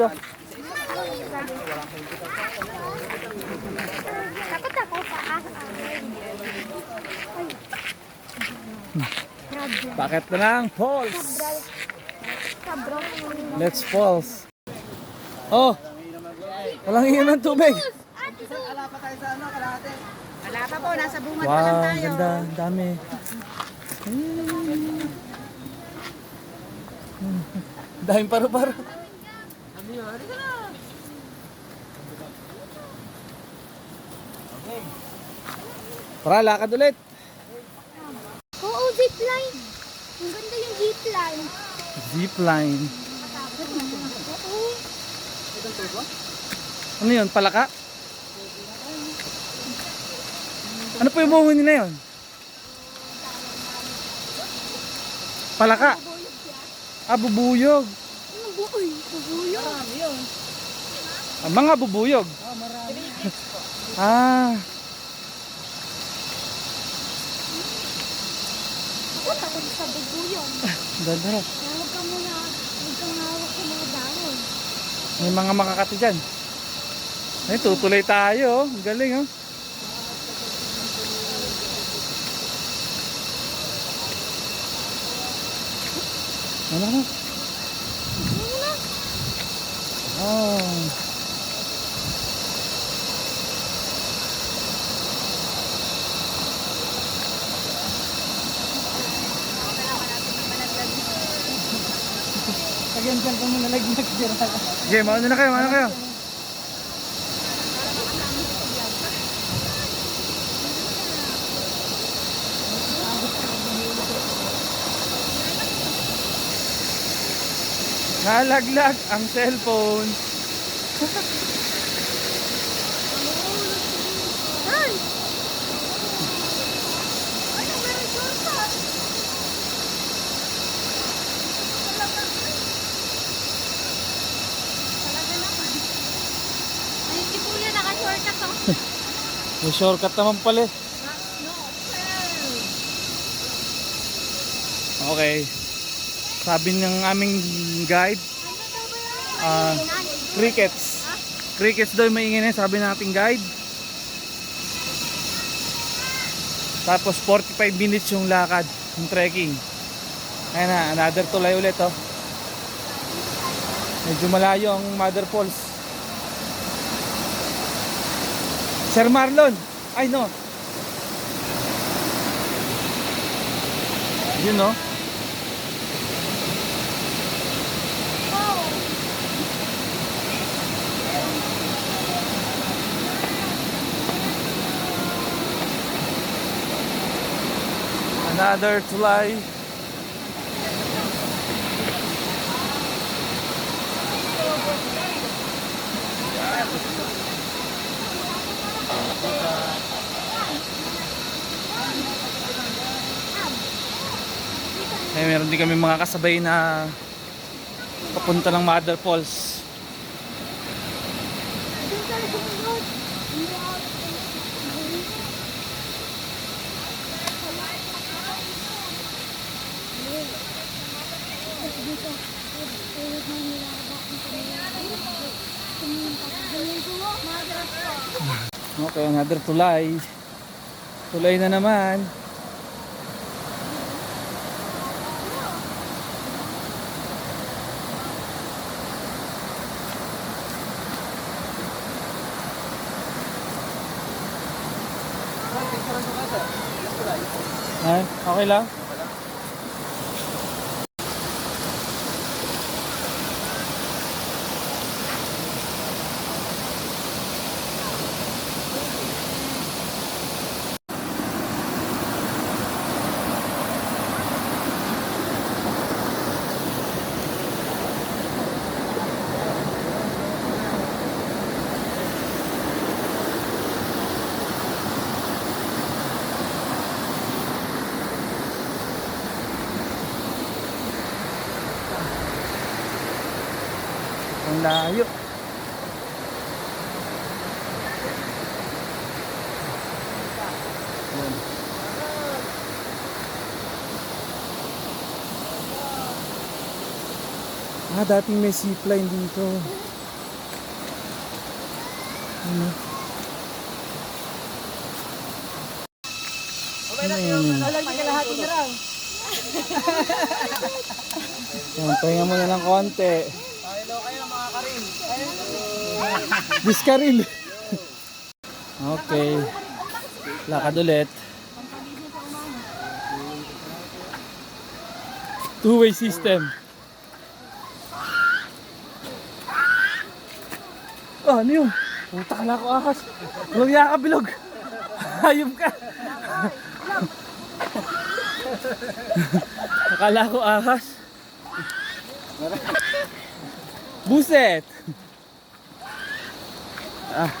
Ludo. Takot ako. Ah, ah. Bakit na lang? Falls. Let's falls. Oh! Walang iyon ng tubig. Wala pa po, nasa bungad pa lang Wow, tayo. ganda. Ang dami. Hmm. Daming paru-paro. Tara, lakad ulit. Oo, zipline. Ang ganda yung zipline. Zipline. Oo. Ano yun? Palaka? Ano po yung buhon nila yun? Palaka? Ah, bubuyog. Ano bu? Uy, bubuyo. Ah, mga bubuyog. ah, Ako takot sa bubuyo. ganda rin. Kaya huwag ka muna, huwag kang hawak sa mga dahon. May mga makakati dyan. Ay, tutuloy tayo. oh. Ang galing, oh. Ano na? Oh. Dyan kung nalaglag dyan. Sige, mauna na kayo, mauna na kayo. Nalaglag ang cellphone. Ay! Ano. May shortcut naman pala. eh. Okay. Sabi ng aming guide, ah, crickets. Crickets daw maingay na sabi ng ating guide. Tapos 45 minutes yung lakad, yung trekking. Ayan na, another tulay ulit oh. Medyo malayo ang Mother Falls. Sir Marlon, ay no. Yun no. Another tulay. Eh, meron din kami mga kasabay na papunta ng Mother Falls. Okay, another tulay. Tulay na naman. Ay, okay lang? Ang layo. Yan. Ah, dating may zipline dito. Ano? Ano yan? Lalagyan ka lahat na raw. Yan, pahinga mo na ng konti. Hello kayo mga karin. Diskaril. okay. Lakad ulit. Two-way system. Oh, ano yun? Puta ka na ako ahas. Walang yaka bilog. Hayop ka. Akala ko ahas. Buset. Ah,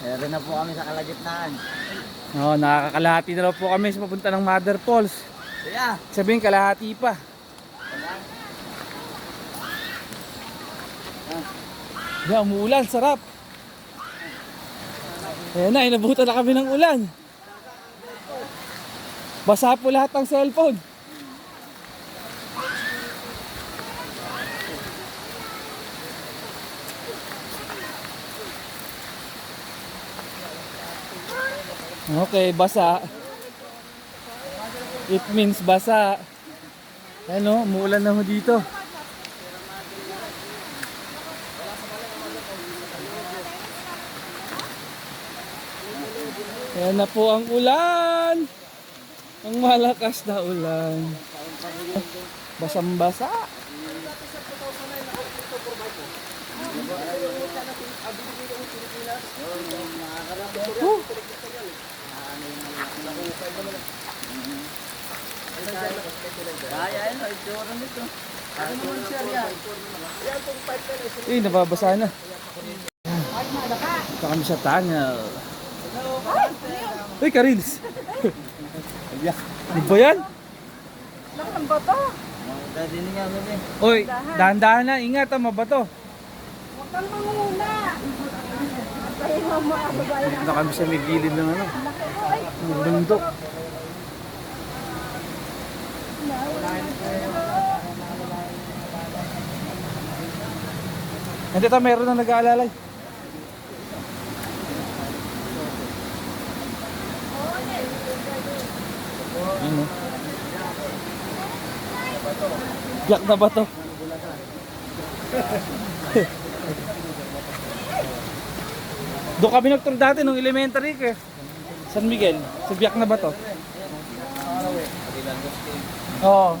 Meron na po kami sa kalagitnaan. oh, nakakalahati na po kami sa papunta ng Mother Falls. Kuya, Sabihin kalahati pa. Yeah, umuulan, sarap. Ayan na, inabutan na kami ng ulan. Basa po lahat ng cellphone. Okay, basa. It means basa. Ano, umuulan na ho dito. Ayan na po ang ulan. Ang malakas na ulan. Basang-basa. Huh. kaya yun, ay tsura nito. Ano naman siya yan? Eh, nababasa na. Ito kami sa tunnel. Uy, Karils! Ano ba yan? Laki ng bato. Dadinig nga kami. Uy, dahan-dahan na. Ingat ah, mabato. Huwag kang manguna. Dito kami sa may gilid ng ano. Ng bundok. Hindi ta meron na nag-aalalay. Ano? Biyak na ba to? Doon kami nagtour dati nung elementary ke. San Miguel. Sa Biak na ba to? Oo.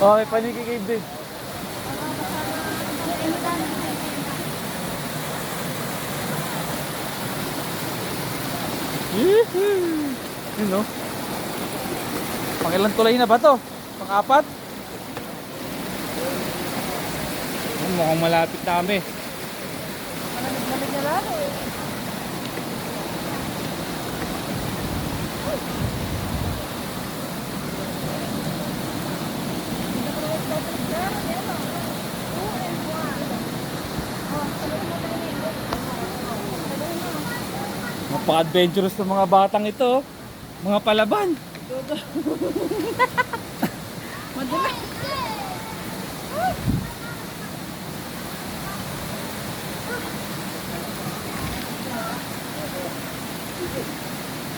Oo, may paniki din. Yee-hoo! Yun no? Pangilan tulay na ba to? Pang-apat? Oh, mukhang malapit na kami. Lalo eh. Napaka-adventurous ng mga batang ito. oh. Mga palaban.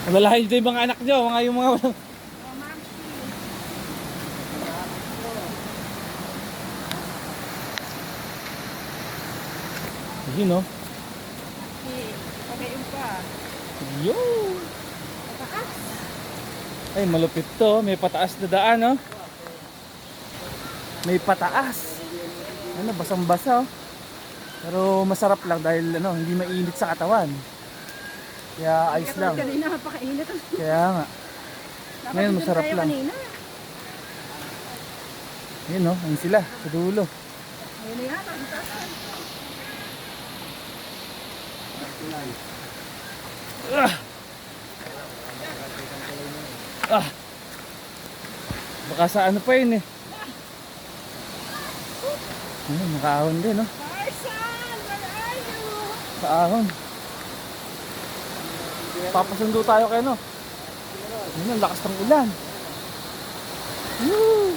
Dito yung mga anak nyo, mga yung mga Yun no? Yung pa. Yo! Ay, malupit to. May pataas na daan, no? May pataas. Ano, basang-basa, oh. Pero masarap lang dahil ano, hindi mainit sa katawan. Kaya ayos lang. Kanina napakainit. Kaya nga. Ngayon, masarap lang. Yun, no? Ayun sila, sa dulo. Ayun na yata. ang taas. Ah! Ah! Baka sa ano pa yun eh. Ano, nakaahon din, no? Marsan, where are you? Sa ahon. Papasundo tayo kay no. Yun ang lakas ng ulan. Woo!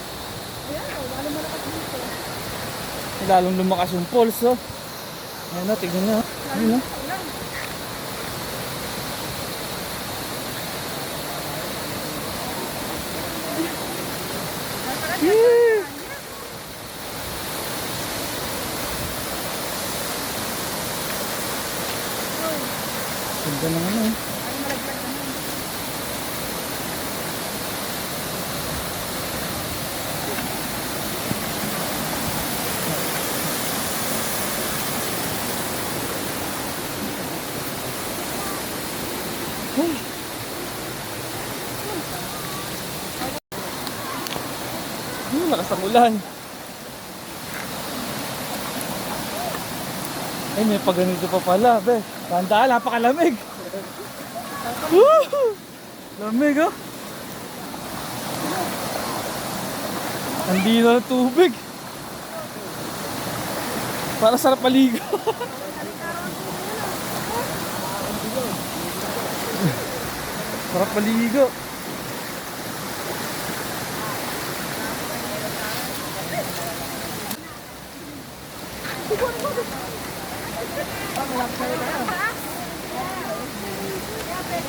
Lalong lumakas yung pulse, oh. Ayun na, oh, tignan nyo. Oh. Ayun na. Oh. Ng ulan. Ay, may paganito pa pala, be. Tandaan, napakalamig. Woo! Lamig, oh. Hindi na ng tubig. Para sarap paligo. sarap paligo.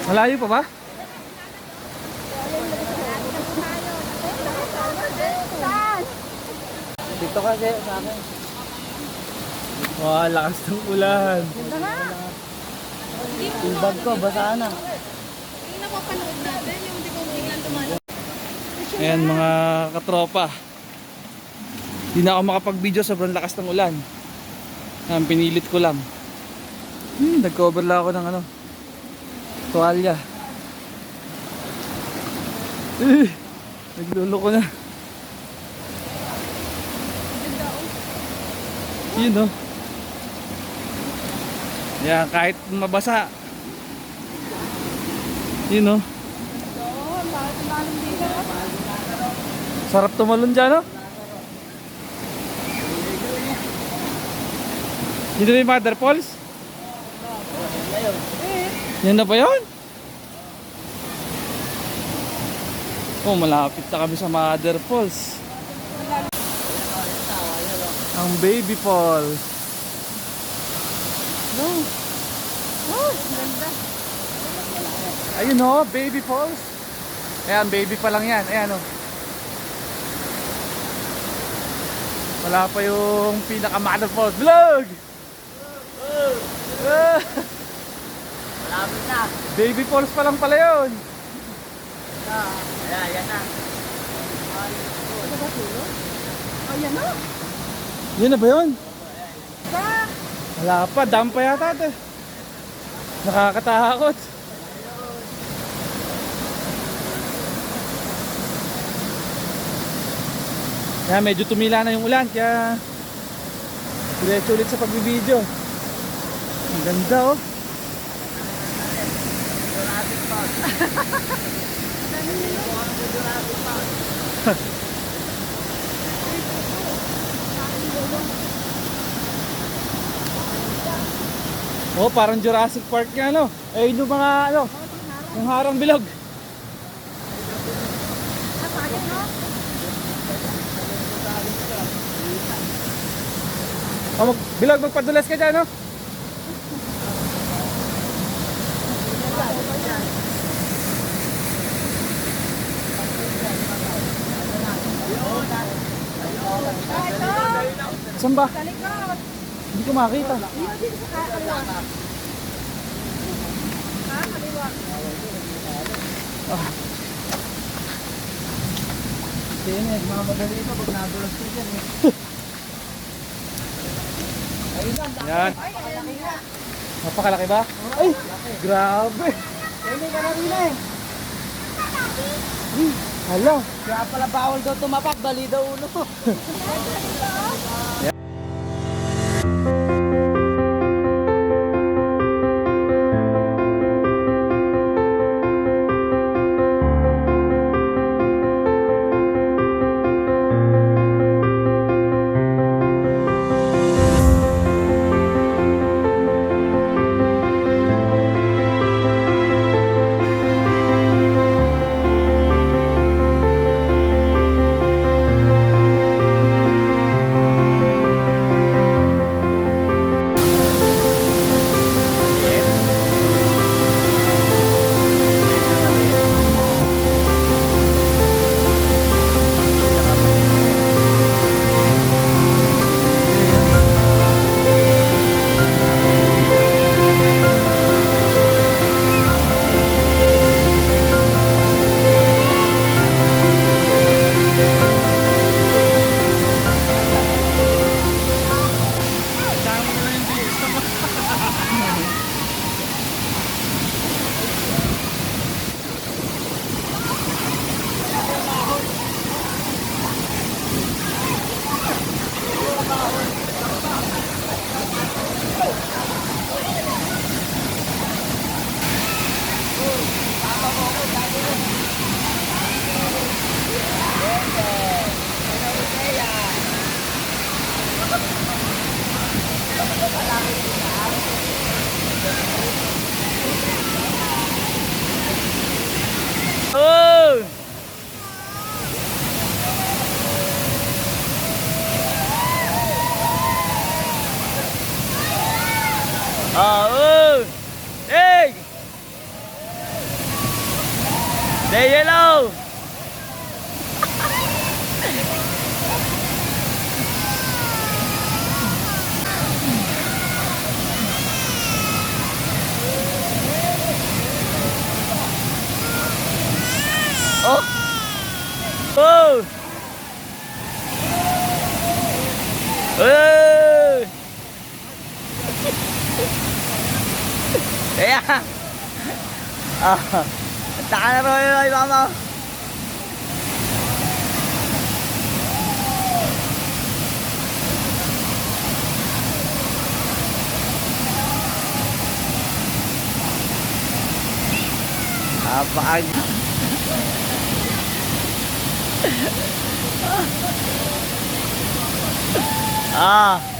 Malayo pa ba? Dito kasi sa akin. Wow, lakas ng ulan. Yung bag ko, basa na. Yung napapanood natin, yung di ko biglang tumalo. Ayan mga katropa. Hindi na ako makapag-video sobrang lakas ng ulan. Ayan, pinilit ko lang. Hmm, nag-cover lang ako ng ano. Tuwalya. Eh, nagluloko na. Yun oh. Yan, kahit mabasa. Yun oh. Sarap tumalon dyan, no? Yun na yung Mother Falls? Yan na ba yun? Oh, malapit na kami sa Mother Falls. Ang Baby Falls. No. Oh, Ayun oh, Baby Falls. Ayan, baby pa lang yan. Ayan oh. Wala pa yung pinaka Mother Falls. Vlog! Ah, Malapit na. baby Falls pa lang pala yun. Ayan, yan na. Ayan na. Yun na ba yun? Wala pa, dam pa yata ito. Nakakatakot. Kaya medyo tumila na yung ulan, kaya diretso ulit sa pagbibideo. Ang ganda oh. Oh, parang Jurassic Park nga ano. Eh, yung mga ano, yung harang bilog. Oh, mag, bilog, magpadulas ka dyan, no? Saan ba? Hindi ko makita. Kaya na, mamadali ito pag nadulas ko dyan. eh. Yan. Napakalaki ba? Ay, grabe. Hindi ka na rin eh. Hala. Kaya pala bawal daw tumapak, bali daw ulo. Ah! Taka na rin yung iba mo! Apaan? Ah!